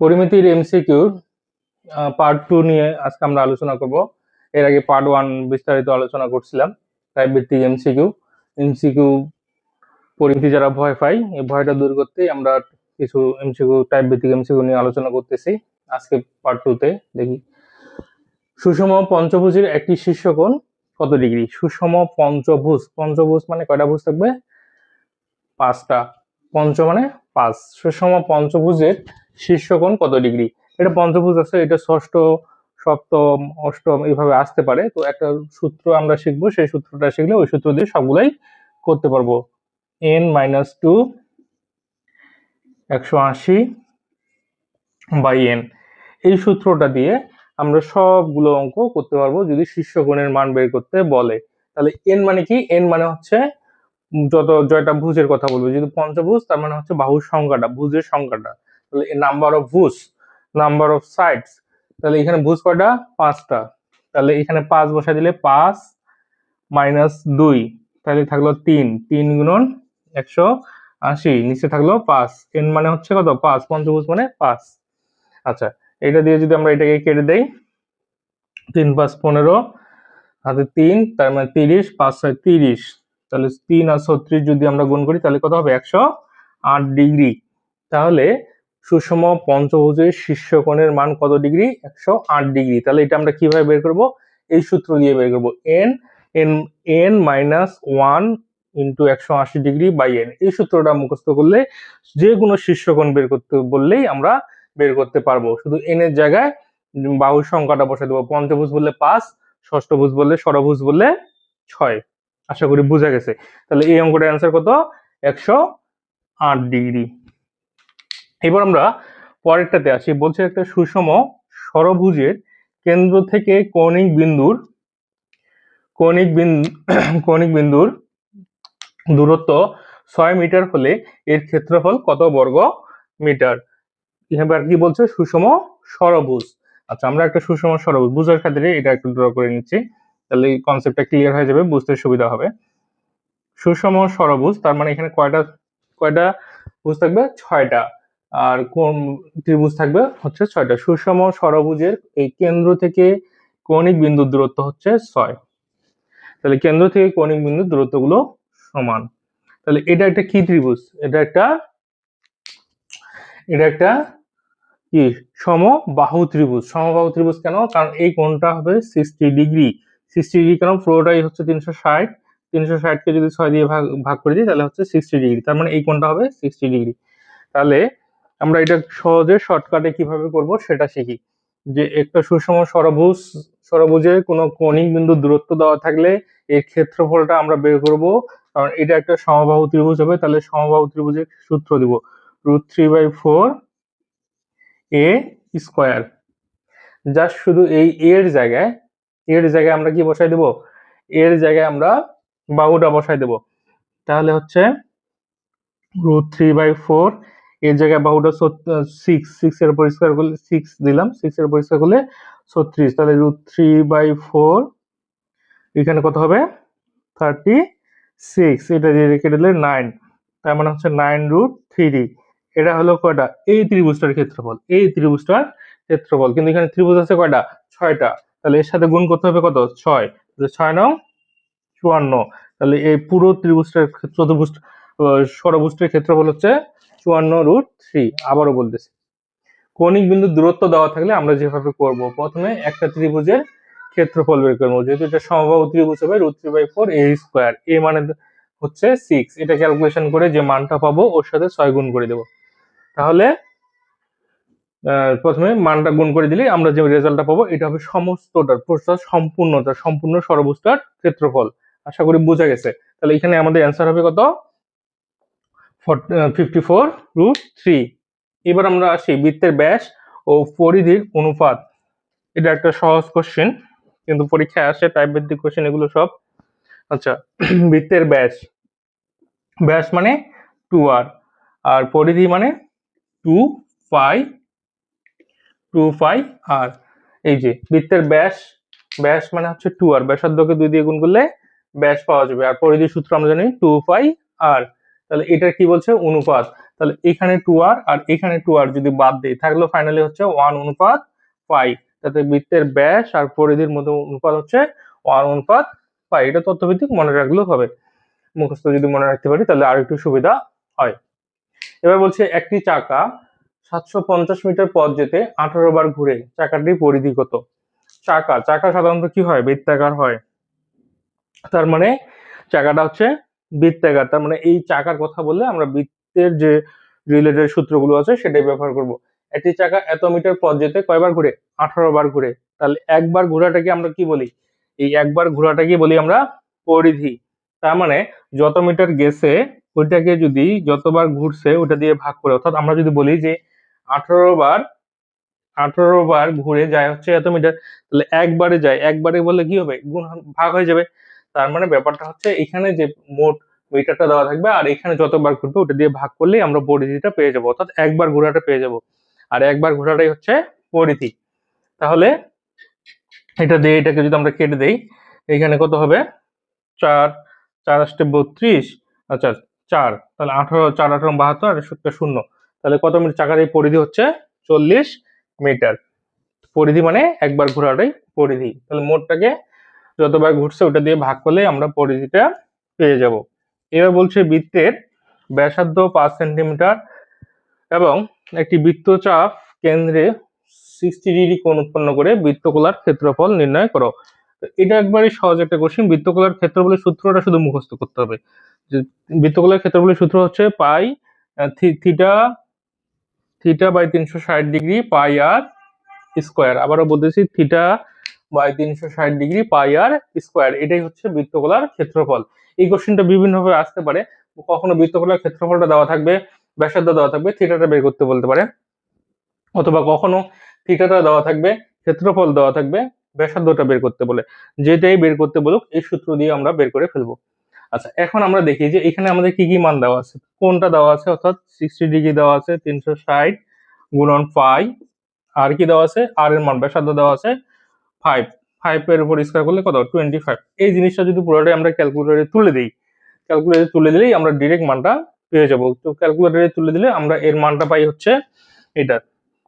পরিমিতির এমসিকিউর part two নিয়ে আজকে আমরা আলোচনা করব। এর আগে পার্ট ওয়ান বিস্তারিত আলোচনা করছিলাম টাইপ ভিত্তিক এমসিকিউ এমসিকিউ পরিমিতি যারা ভয় পাই এই ভয়টা দূর করতে আমরা কিছু এমসিকিউ টাইপ ভিত্তিক এমসিকিউ নিয়ে আলোচনা করতেছি। আজকে পার্ট টুতে দেখি। সুষম পঞ্চভুজের একটি শীর্ষকোণ কত ডিগ্রি সুষম পঞ্চভুজ। পঞ্চভুজ মানে কয়টা ভুজ থাকবে? পাঁচটা। পঞ্চ মানে পাঁচ সুষম পঞ্চভুজের শীর্ষকোণ কত ডিগ্রি? এটা পঞ্চভুজ আছে, এটা ষষ্ঠ, সপ্তম, অষ্টম, এইভাবে আসতে পারে। তো একটা সূত্র আমরা শিখব, সেই সূত্রটা শিখলে ওই সূত্র দিয়ে সবগুলাই করতে পারব। এন মাইনাস টু একশো আশি বাই এন এই সূত্রটা দিয়ে আমরা সবগুলো অঙ্ক করতে পারব, যদি শীর্ষকোণের মান বের করতে বলে। তাহলে এন মানে কি? এন মানে হচ্ছে যত জয়টা ভুজের কথা বলব যদি পঞ্চভুজ তার মানে হচ্ছে বাহুর সংখ্যাটা ভুজের সংখ্যাটা তাহলে নাম্বার অফ ভুজ নাম্বার অফ সাইডস তাহলে এখানে ভুজ কয়টা? পাঁচটা। তাহলে এখানে পাঁচ বসাই দিলে পাঁচ মাইনাস দুই, তাহলে থাকল তিন তিন গুণন একশো আশি, নিচে থাকল পাঁচ। এন মানে হচ্ছে কত? পাঁচ পঞ্চভুজ মানে পাঁচ। আচ্ছা এটা দিয়ে যদি আমরা এটাকে কেটে দেই, তিন পাঁচ পনেরো, হাতে তিন, তার মানে তিরিশ, পাঁচ ছয় তিরিশ। তাহলে তিন আর ছত্রিশ যদি আমরা গুণ করি, তাহলে কত হবে? একশো আট ডিগ্রি। তাহলে সুষম পঞ্চভুজের শীর্ষকোণের মান কত ডিগ্রি? একশো আট ডিগ্রি। তাহলে এটা আমরা কীভাবে বের করব? এই সূত্র দিয়ে বের করব। N N N minus one into একশো আশি ডিগ্রি বাই এন এই সূত্রটা মুখস্থ করলে যে কোনো শীর্ষকোণ বের করতে, বললেই আমরা বের করতে পারব। শুধু এন এর জায়গায় বাহুর সংখ্যাটা বসে দেবো। পঞ্চভুজ বললে পাঁচ ষষ্ঠভুজ বললে ষড়ভুজ বললে ছয়। আশা করি বোঝা গেছে। তাহলে এই অঙ্কটার অ্যান্সার কত? একশো আট ডিগ্রি এবার আমরা পরেরটাতে আসি। বলছে একটা সুষম ষড়ভুজের কেন্দ্র থেকে কৌণিক বিন্দুর, কৌণিক বিন্দু, কৌণিক বিন্দুর দূরত্ব ছয় মিটার হলে এর ক্ষেত্রফল কত বর্গ মিটার? এবার কি বলছে? সুষম সরভুজ আচ্ছা আমরা একটা সুষম ষড়ভুজ বুঝার ক্ষেত্রে এটা একটু ড্র করে নিচ্ছি। তাহলে এই কনসেপ্টটা ক্লিয়ার হয়ে যাবে, বুঝতে সুবিধা হবে। সুষম ষড়ভুজ তার মানে এখানে কয়টা কয়টা ভুজ থাকবে? ছয়টা। আর কোন ত্রিভুজ থাকবে? হচ্ছে ছয়টা। সুষম ষড়ভুজের এই কেন্দ্র থেকে কৌণিক বিন্দুর দূরত্ব হচ্ছে ছয়। তাহলে কেন্দ্র থেকে কৌণিক বিন্দুর দূরত্বগুলো সমান। তাহলে এটা একটা কি ত্রিভুজ? এটা একটা এটা একটা কি? সমবাহু ত্রিভুজ। সমবাহু ত্রিভুজ কেন? কারণ এই কোণটা হবে সিক্সটি ডিগ্রি সিক্সটি ডিগ্রি কারণ পুরোটাই হচ্ছে তিনশো ষাট। তিনশো ষাটকে যদি ছয় দিয়ে ভাগ ভাগ করে দিই, তাহলে হচ্ছে সিক্সটি ডিগ্রি তার মানে এই কোণটা হবে সিক্সটি ডিগ্রি তাহলে আমরা এটা সহজে শর্টকাটে কীভাবে করব সেটা শিখি। যে একটা সুষম সরভুজ ষড়ভুজের কোনো কৌণিক বিন্দু দূরত্ব দেওয়া থাকলে এর ক্ষেত্রফলটা আমরা বের করব। কারণ এটা একটা সমবাহু ত্রিভুজ হবে, তাহলে সমবাহু ত্রিভুজের সূত্র দিব। Root three by four A square just শুধু এই এর জায়গায় এর জায়গায় আমরা কি বসাই দেব? এর জায়গায় আমরা বাহুটা বসাই দেব। তাহলে হচ্ছে রুট থ্রি বাই ফোর এর জায়গায় বাহুটা সিক্স সিক্স এর পরিষ্কার করলে সিক্স দিলাম সিক্স এর পরিষ্কার করলে ছত্রিশ। তাহলে রুট থ্রি বাই ফোর এখানে কত হবে? থার্টি সিক্স এটা দিয়ে রেখে দিলে নাইন তার মানে হচ্ছে নাইন রুট থ্রি এটা হলো কয়টা? এই ত্রিভুজটার ক্ষেত্রফল। এই ত্রিভুজটার ক্ষেত্রফল। কিন্তু এখানে ত্রিভুজ আছে কয়টা? ছয়টা। তাহলে এর সাথে গুণ করতে হবে কত? ছয়। ছয় নং চুয়ান্ন। তাহলে এই পুরো ত্রিভুজটার চতুর্ভুজ ষড়ভুজটির ক্ষেত্রফল হচ্ছে চুয়ান্ন রুট থ্রি। আবারও বলতেছি। কৌণিক বিন্দুর দূরত্ব দেওয়া থাকলে আমরা যেভাবে করব, প্রথমে একটা ত্রিভুজের ক্ষেত্রফল বের করব। যেহেতু এটা সমবাহু ত্রিভুজ হবে, root three by four A square. A মানে হচ্ছে সিক্স। এটা ক্যালকুলেশন করে যে মানটা পাবো, ওর সাথে ছয় গুণ করে দেব। তাহলে প্রথমে মানটা গুণ করে দিলে আমরা যে রেজাল্টটা পাবো, এটা হবে সমস্তটার প্রস্তাব সম্পূর্ণতা, সম্পূর্ণ সর্বোচ্চটার ক্ষেত্রফল। আশা করি বোঝা গেছে। তাহলে এখানে আমাদের অ্যান্সার হবে কত? ফিফটি ফোর রুট থ্রি এবার আমরা আসি বৃত্তের ব্যাস ও পরিধির অনুপাত। এটা একটা সহজ কোশ্চেন কিন্তু পরীক্ষায় আসে টাইপ কোশ্চেন এগুলো সব। আচ্ছা বৃত্তের ব্যাস। ব্যাস মানে টু আর আর পরিধি মানে টু ফাই টু ফাই আর এই যে বৃত্তের ব্যাস ব্যাস মানে হচ্ছে টু আর ব্যাসার্ধকে দুই দিয়ে গুণ করলে ব্যাস পাওয়া যাবে। আর পরিধির সূত্র আমরা জানি টু ফাই আর, তাহলে এটা কি বলছে? অনুপাত। তাহলে এখানে টু আর আর এখানে টু আর যদি বাদ দিই থাকল ফাইনালি হচ্ছে ওয়ান অনুপাত ফাইভ তাতে বৃত্তের ব্যাস আর পরিধির মধ্যে অনুপাত হচ্ছে ওয়ান অনুপাত ফাইভ এটা তথ্যভিত্তিক মনে রাখলেও হবে। মুখস্থ যদি মনে রাখতে পারি, তাহলে আর একটু সুবিধা হয়। এবার বলছে একটি চাকা সাতশো পঞ্চাশ মিটার পথ যেতে আঠারো বার ঘুরে চাকাটির পরিধি কত চাকা চাকা সাধারণত কি হয়? বৃত্তাকার হয়। তার মানে চাকাটা হচ্ছে বৃত্তাকার। তার মানে এই চাকার কথা বললে আমরা বৃত্তের যে রিলেটেড সূত্রগুলো আছে সেটাই ব্যবহার করব। একটি চাকা এত মিটার পথ যেতে কয়বার ঘুরে? আঠারো বার ঘুরে। তাহলে একবার ঘোরাটাকে আমরা কি বলি? এই একবার ঘোরাটাকে বলি আমরা পরিধি। তার মানে যত মিটার গেছে, ওইটাকে যদি যতবার ঘুরছে ওটা দিয়ে ভাগ করে, অর্থাৎ আমরা যদি বলি যে আঠারো বার আঠারো বার ঘুরে যায় হচ্ছে এত মিটার। তাহলে একবারে যায়, একবারে বললে কি হবে? গুণ ভাগ হয়ে যাবে। তার মানে ব্যাপারটা হচ্ছে এখানে যে মোট মিটারটা দেওয়া থাকবে আর এখানে যতবার ঘুরবে ওটা দিয়ে ভাগ করলেই আমরা পরিধিটা পেয়ে যাব, অর্থাৎ একবার ঘোরাটা পেয়ে যাব। আর একবার ঘোরাটাই হচ্ছে পরিধি। তাহলে এটা দিয়ে এটাকে যদি আমরা কেটে দেই, এখানে কত হবে? চার চার আসতে বত্রিশ আচ্ছা চার। তাহলে আঠারো, চার, আঠারো, বাহাত্তর, আর সত্তর, শূন্য। তাহলে কত মিটার? চাকার এই পরিধি হচ্ছে চল্লিশ মিটার। পরিধি মানে একবার ঘোরাটাই পরিধি। তাহলে মোটটাকে যতবার ঘুরছে ওটা দিয়ে ভাগ করলে আমরা পরিধিটা পেয়ে যাব। এবার বলছে বৃত্তের ব্যাসার্ধ পাঁচ সেন্টিমিটার এবং একটি বৃত্তচাপ কেন্দ্রে সিক্সটি ডিগ্রি কোণ উৎপন্ন করে বৃত্তকলার ক্ষেত্রফল নির্ণয় করো। এটা একবারই সহজ একটা কোশ্চিন বৃত্তকলার ক্ষেত্রফলের সূত্রটা শুধু মুখস্থ করতে হবে। যে বৃত্তকলার ক্ষেত্রফলের সূত্র হচ্ছে পাই থিটা থিটা বাই তিনশো ষাট ডিগ্রি পাই আর স্কোয়ার আবারও বলতেছি থিটা বাই তিনশো ষাট ডিগ্রি পাই আর স্কোয়ার এটাই হচ্ছে বৃত্তকলার ক্ষেত্রফল। এই কোশ্চেনটা বিভিন্নভাবে আসতে পারে। কখনো বৃত্তকলার ক্ষেত্রফলটা দেওয়া থাকবে, ব্যাসার্ধ দেওয়া থাকবে থিটাটা বের করতে বলতে পারে। অথবা কখনো থিটাটা দেওয়া থাকবে, ক্ষেত্রফল দেওয়া থাকবে, ব্যাসার্ধটা বের করতে বলে। যেটাই বের করতে বলুক, এই সূত্র দিয়ে আমরা বের করে ফেলব। আচ্ছা এখন আমরা দেখি যে এখানে আমাদের কি কি মান দেওয়া আছে। কোনটা দেওয়া আছে? অর্থাৎ সিক্সটি ডিগ্রি দেওয়া আছে, তিনশো ষাট গুণন ফাইভ আর কি দেওয়া আছে? আর এর মান, ব্যাসার্ধ দেওয়া আছে ফাইভ ফাইভ এর উপর স্কোয়ার করলে কত? টোয়েন্টি ফাইভ এই জিনিসটা যদি পুরোটাই আমরা ক্যালকুলেটারে তুলে দিই ক্যালকুলেটারে তুলে দিলেই আমরা ডিরেক্ট মানটা পেয়ে যাব। তো ক্যালকুলেটারে তুলে দিলে আমরা এর মানটা পাই হচ্ছে এটা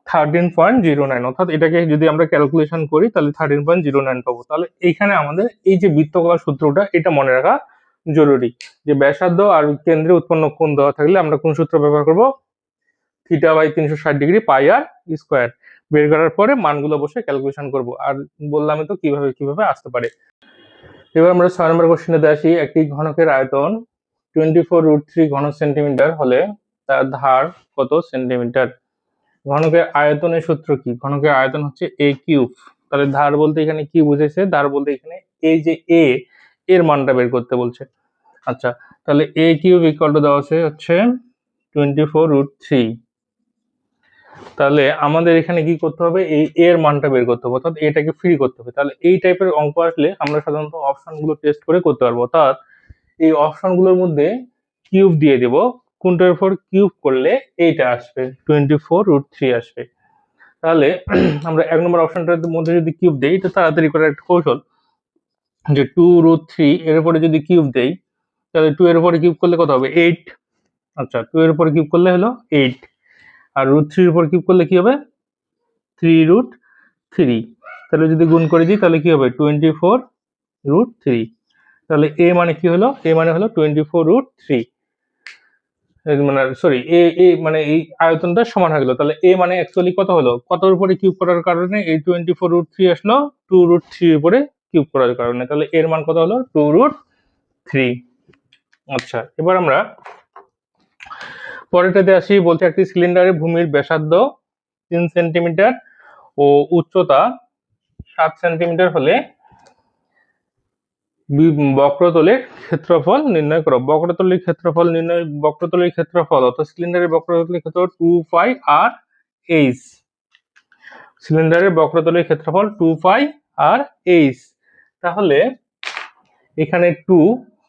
থার্টিন পয়েন্ট জিরো নাইন অর্থাৎ এটাকে যদি আমরা ক্যালকুলেশন করি, তাহলে থার্টিন পয়েন্ট জিরো নাইন পাবো। তাহলে এইখানে আমাদের এই যে বৃত্তকলার সূত্রটা, এটা মনে রাখা জরুরি। যে ব্যাসার্ধ আর কেন্দ্রে উৎপন্ন কোণ দেওয়া থাকলে আমরা কোন সূত্র ব্যবহার করব? থিটা বাই তিনশো ষাট ডিগ্রি পাই আর স্কোয়ার। বের করার পরে মানগুলো বসে ক্যালকুলেশন করব। আর বললামই তো কীভাবে কীভাবে আসতে পারে। এবার আমরা ছয় নম্বর কোশ্চেনে আসি। একটি ঘনকের আয়তন টোয়েন্টি ফোর রুট থ্রি ঘন সেন্টিমিটার হলে তার ধার কত সেন্টিমিটার ঘনকের আয়তনের সূত্র কি? ঘনকের আয়তন হচ্ছে এ কিউব তাহলে ধার বলতে এখানে কি বুঝেছে ধার বলতে এখানে এই যে এ এর মানটা বের করতে বলছে। আচ্ছা তাহলে এ কিউব ইকুয়াল টু দেওয়া আছে হচ্ছে টোয়েন্টি ফোর রুট থ্রি তাহলে আমাদের এখানে কি করতে হবে? এই এর মানটা বের করতে হবে, অর্থাৎ এটাকে ফ্রি করতে হবে। তাহলে এই টাইপের অঙ্ক আসলে আমরা সাধারণত অপশনগুলো টেস্ট করে করতে পারব। অর্থাৎ এই অপশনগুলোর মধ্যে কিউব দিয়ে দেব, কোনটার উপর কিউব করলে এইটা আসবে টোয়েন্টি ফোর রুট থ্রি আসবে। তাহলে আমরা এক নম্বর অপশনটার মধ্যে যদি কিউব দেই, এটা তাড়াতাড়ি করার একটা কৌশল। যে টু রুট থ্রি এর পরে যদি কিউব দেই, তাহলে টু এর উপরে কিউব করলে কত হবে? এইট আচ্ছা টু এর উপরে কিউব করলে হলো এইট আর রুট থ্রির উপর কিউব করলে কি হবে? থ্রি রুট থ্রি তাহলে যদি গুণ করে দিই, তাহলে কি হবে? টোয়েন্টি ফোর রুট থ্রি তাহলে এ মানে কি হলো? এ মানে হলো টোয়েন্টি ফোর রুট থ্রি মানে সরি এ এ মানে এই আয়তনটা সমান হয়ে গেলো। তাহলে এ মানে অ্যাকচুয়ালি কত হলো? কতর উপরে কিউব করার কারণে এই টোয়েন্টি ফোর রুট থ্রি আসলো টু রুট থ্রির উপরে কিউব করার কারণে। তাহলে এর মান কত হলো? Two root three. আচ্ছা এবার আমরা পরেরটাতে আসি। বলছে, একটি সিলিন্ডারের ভূমির ব্যাসার্ধ তিন সেন্টিমিটার ও উচ্চতা সাত সেন্টিমিটার হলে বক্রতলের ক্ষেত্রফল নির্ণয় করো। বক্রতলের ক্ষেত্রফল নির্ণয়, বক্রতলের ক্ষেত্রফল অর্থাৎ সিলিন্ডারের বক্রতলের ক্ষেত্রফল টু ফাই আর এইচ। সিলিন্ডারের বক্রতলের ক্ষেত্রফল টু ফাই আর এইচ। তাহলে এখানে টু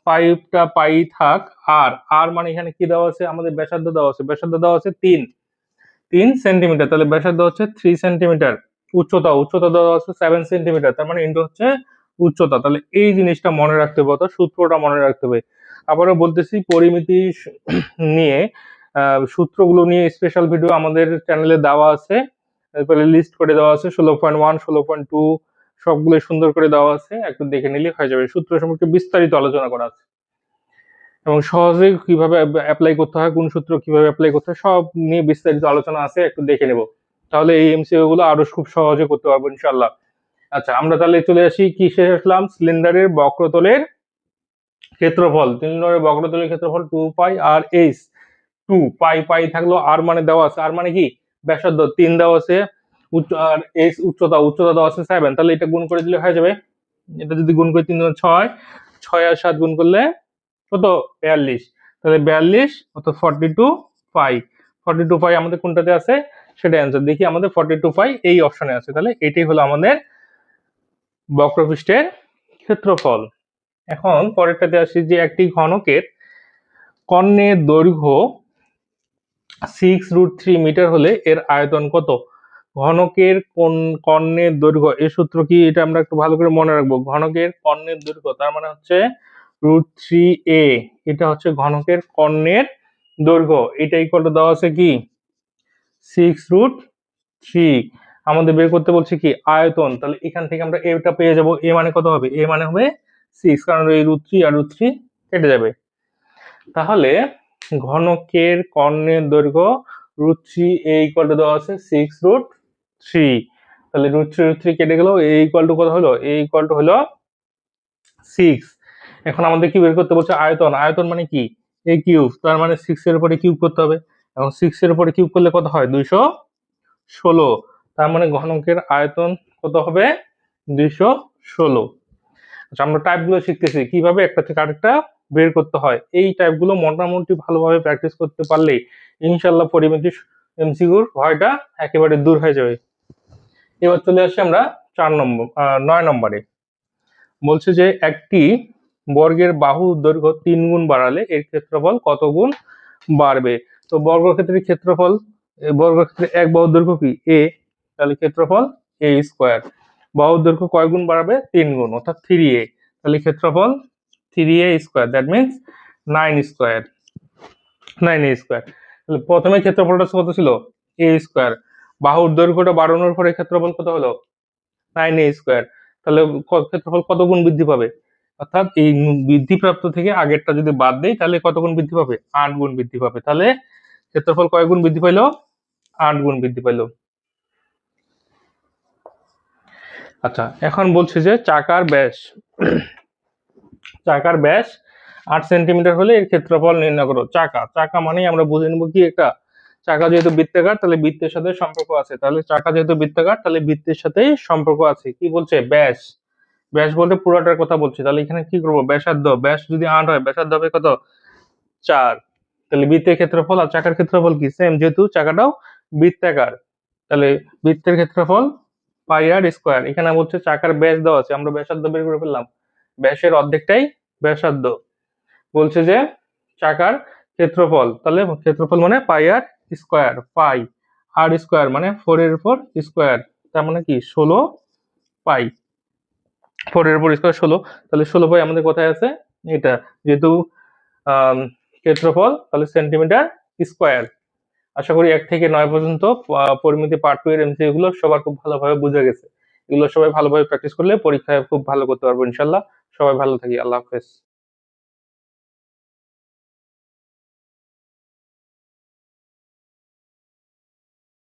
ফাইভটা পাই থাক আর আর মানে এখানে কি দেওয়া আছে? আমাদের ব্যাসার্ধ দেওয়া আছে। ব্যাসার্ধ দেওয়া আছে তিন। তিন সেন্টিমিটার তাহলে ব্যাসার্ধ হচ্ছে থ্রি সেন্টিমিটার উচ্চতা উচ্চতা দেওয়া আছে সেভেন সেন্টিমিটার তার মানে ইন্টু হচ্ছে উচ্চতা। তাহলে এই জিনিসটা মনে রাখতে হবে, অর্থাৎ সূত্রটা মনে রাখতে হবে। আবারও বলতেছি, পরিমিতি নিয়ে সূত্রগুলো নিয়ে স্পেশাল ভিডিও আমাদের চ্যানেলে দেওয়া আছে। লিস্ট করে দেওয়া আছে, ষোলো পয়েন্ট ওয়ান ষোলো পয়েন্ট টু সবগুলো সুন্দর করে দেওয়া আছে। একটু দেখে নিলে হয়ে যাবে। সূত্র সম্পর্কে বিস্তারিত আলোচনা করা আছে। এবং সহজে কীভাবে অ্যাপ্লাই করতে হয়, কোন সূত্র কীভাবে অ্যাপ্লাই করতে হয়, সব নিয়ে বিস্তারিত আলোচনা আছে, একটু দেখে নেব। তাহলে এই এমসিকিউ গুলো আরও খুব সহজে করতে পারব ইনশাল্লাহ আচ্ছা আমরা তাহলে চলে আসি কি শেষ আসলাম? সিলিন্ডারের বক্রতলের ক্ষেত্রফল। সিলিন্ডারের বক্রতলের ক্ষেত্রফল two pi r h. Two, pi pi থাকল আর মানে দেওয়া আছে। আর মানে কি? ব্যাসার্ধ তিন দেওয়া আছে। উচ্চ আর এইচ উচ্চতা উচ্চতা দেওয়া আছে সেভেন তাহলে এটা গুণ করে দিলে হয়ে যাবে, এটা যদি গুণ করে তিন, ছয় ছয় আর সাত গুণ করলে কত? বিয়াল্লিশ। তাহলে বিয়াল্লিশ অত forty two pi forty two pi আমাদের কোনটাতে আছে? সেটা অ্যান্সার দেখি, আমাদের ফর্টি টু পাই এই অপশনে আছে। তাহলে এটাই হলো আমাদের বক্রপৃষ্ঠের ক্ষেত্রফল। এখন পরেরটাতে আসি যে একটি ঘনকের কর্ণের দৈর্ঘ্য সিক্স রুট থ্রি মিটার হলে এর আয়তন কত? ঘনকের কোন কর্ণের দৈর্ঘ্য এই সূত্র কি? এটা আমরা একটু ভালো করে মনে রাখব। ঘনকের কর্ণের দৈর্ঘ্য, তার মানে হচ্ছে রুট থ্রি এ এটা হচ্ছে ঘনকের কর্ণের দৈর্ঘ্য। এটা এটাই কত দেওয়া আছে কি? সিক্স রুট থ্রি আমাদের বের করতে বলছে কি? আয়তন। তাহলে এখান থেকে আমরা এটা পেয়ে যাব। এ মানে কত হবে? এ মানে হবে সিক্স কারণ এই রুট থ্রি আর রুট থ্রি কেটে যাবে। তাহলে ঘনকের কর্ণের দৈর্ঘ্য root three A equal to দেওয়া আছে সিক্স রুট থ্রি তাহলে রুট থ্রি রুট থ্রি কেটে গেল এ ইকুয়াল টু কত হলো? এ ইকুয়াল টু হলো সিক্স এখন আমাদের কি বের করতে বলছে? আয়তন। আয়তন মানে কি? এ কিউব তার মানে সিক্স এর উপরে কিউব করতে হবে। এবং সিক্স এর উপরে কিউব করলে কত হয়? দুইশো ষোলো। তার মানে ঘনকের আয়তন কত হবে? দুইশো ষোলো। আচ্ছা আমরা টাইপগুলো শিখতেছি। কীভাবে একটা থেকে আরেকটা বের করতে হয়? এই টাইপগুলো মোটামুটি ভালোভাবে প্র্যাকটিস করতে পারলেই ইনশাল্লাহ পরিমিতি এমসিগুর ভয়টা একেবারে দূর হয়ে যাবে। এবার চলে আসি আমরা চার নম্বর নয় নম্বরে। বলছে যে, একটি বর্গের বাহু দৈর্ঘ্য তিন গুণ বাড়ালে এর ক্ষেত্রফল কত গুণ বাড়বে? তো বর্গক্ষেত্রের ক্ষেত্রফল বর্গক্ষেত্রে এক বাহুর দৈর্ঘ্য কি? এ, তাহলে ক্ষেত্রফল এ স্কোয়ার। বাহুর দৈর্ঘ্য কয় গুণ বাড়াবে? তিন গুণ, অর্থাৎ থ্রি এ তাহলে ক্ষেত্রফল three A square that means nine square nine A square তাহলে প্রথমে ক্ষেত্রফলটা কত ছিল? এ স্কোয়ার বাহুর দৈর্ঘ্যটা বাড়ানোর পরে ক্ষেত্রফল কত হলো? নাইন এ স্কোয়ার তাহলে ক্ষেত্রফল কত গুণ বৃদ্ধি পাবে? অর্থাৎ এই বৃদ্ধিপ্রাপ্ত থেকে আগেরটা যদি বাদ দেই, তাহলে কত গুণ বৃদ্ধি পাবে? আট গুণ বৃদ্ধি পাবে। তাহলে ক্ষেত্রফল কয় গুণ বৃদ্ধি পাইলো? আট গুণ বৃদ্ধি পাইলো। আচ্ছা এখন বলছে যে চাকার ব্যাস চাকার ব্যাস আট সেন্টিমিটার হলে এর ক্ষেত্রফল নির্ণয় করো। চাকা চাকা মানেই আমরা বুঝে নেব কি একটা চাকা যেহেতু বৃত্তাকার, তাহলে বৃত্তের সাথে সম্পর্ক আছে। তাহলে চাকা যেহেতু বৃত্তাকার, তাহলে বৃত্তের সাথেই সম্পর্ক আছে। কি বলছে? ব্যাস। ব্যাস বলতে পুরোটার কথা বলছি। তাহলে এখানে কি করব? ব্যাসার্ধ। ব্যাস যদি আট হয়, ব্যাসার্ধ হবে কত? চার। তাহলে বৃত্তের ক্ষেত্রফল আর চাকার ক্ষেত্রফল কি? সেম যেহেতু চাকাটাও বৃত্তাকার। তাহলে বৃত্তের ক্ষেত্রফল পাই আর স্কোয়ার এখানে বলছে চাকার ব্যাস দেওয়া আছে। আমরা ব্যাসার্ধ বের করে ফেললাম। ব্যাসের অর্ধেকটাই ব্যাসার্ধ। বলছে যে চাকার ক্ষেত্রফল, তাহলে ক্ষেত্রফল মানে pi r square, pi. R square মানে ফোর এর উপর স্কোয়ার, তার মানে কি? ষোলো পাই। ফোর এর উপর স্কোয়ার ষোলো, তাহলে ষোলো পাই আমাদের কোথায় আছে? এটা, যেহেতু ক্ষেত্রফল, তাহলে সেন্টিমিটার স্কোয়ার আশা করি এক থেকে নয় পর্যন্ত পরিমিতি পার্ট টু এর এমসি গুলো সবার খুব ভালোভাবে বোঝা গেছে। এগুলো সবাই ভালোভাবে প্র্যাকটিস করলে পরীক্ষায় খুব ভালো করতে পারব ইনশাল্লাহ সবাই ভালো থাকি, আল্লাহ হাফেজ।